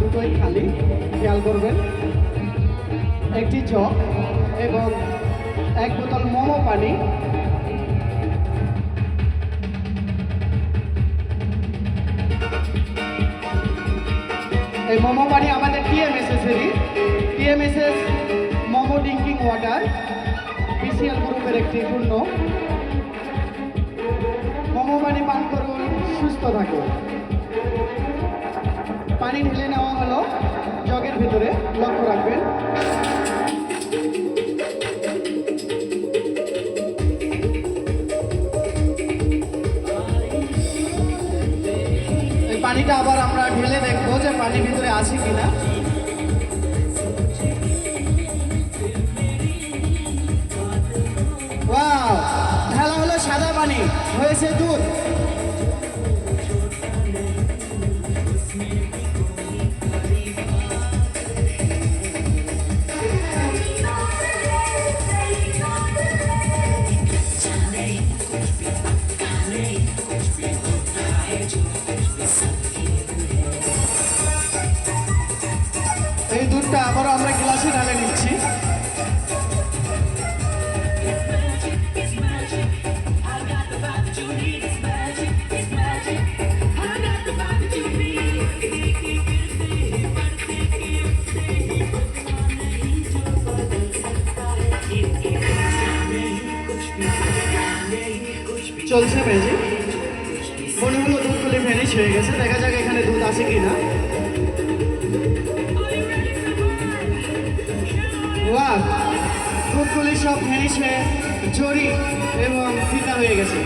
দুটোই খালি খেয়াল করবেন একটি চক এবং এক বোতল মোমো পানি। এই মোমো পানি আমাদের টিএমএসএস এরই। TMSS momo drinking water PCL গ্রুপের একটি পণ্য। মোমো পানি সুস্থ থাকুন পানি ঢেলে নেওয়া হলো। জগের ভিতরে লক্ষ্য রাখবেন। পানিটা আবার আমরা ঢেলে দেখব যে পানির ভিতরে আছে কিনা। ঢালা হলো সাদা পানি, হয়েছে দুধ। Thank you. চলছে ম্যাজিক মনে হলো দুধগুলি ভ্যানিশ হয়ে গেছে, দেখা যাক এখানে দুধ আছে কিনা। ওয়াও দুধগুলি সব ভ্যানিশ হয়ে জরি এবং ফিকা হয়ে গেছে।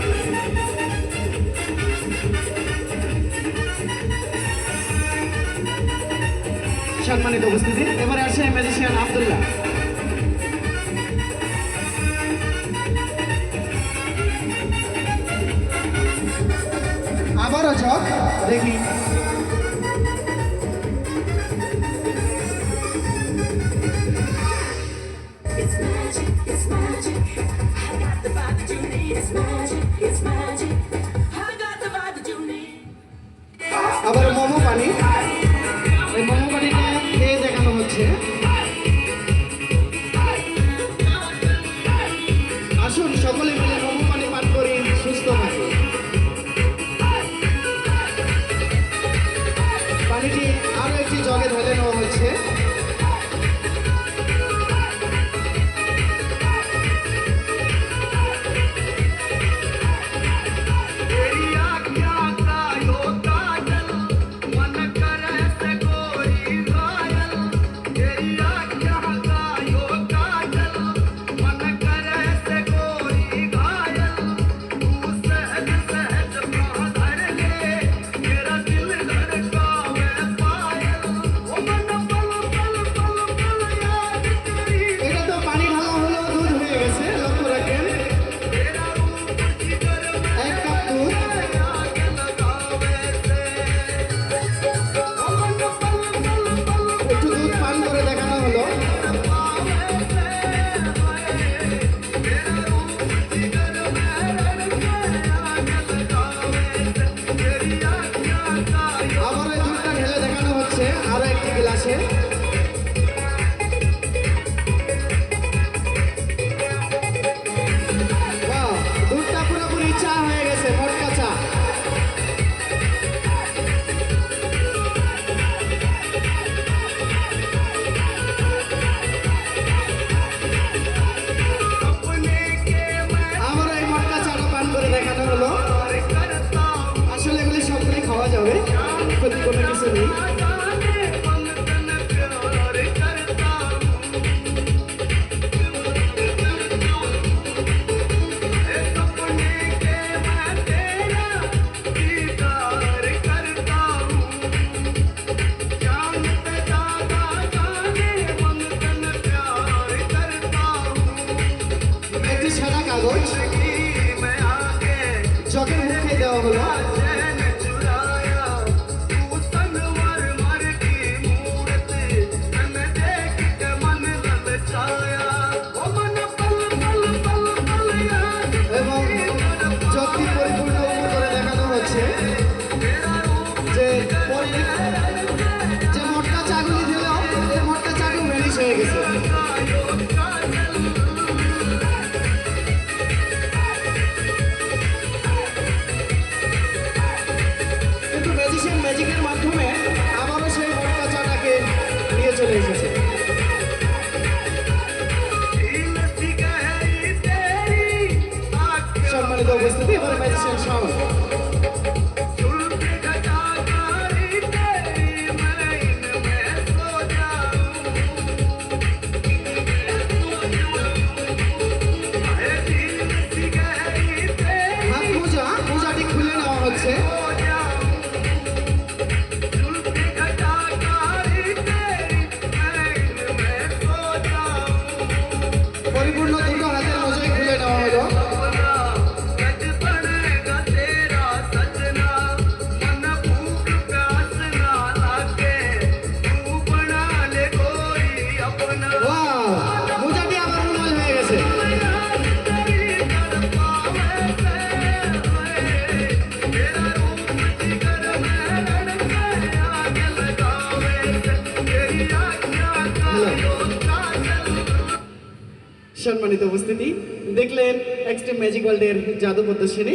সম্মানিত উপস্থিতি, এবারে আসে ম্যাজিশিয়ান আব্দুল্লাহ। আবারও চক দেখি। নেওয়া ক্ষতি কোনো কিছু নেই একটি সাদা Quem vai mais esse chão? সম্মানিত উপস্থিতি। দেখলেন এক্সট্রিম ম্যাজিক ওয়ার্ল্ডের জাদু প্রদর্শনী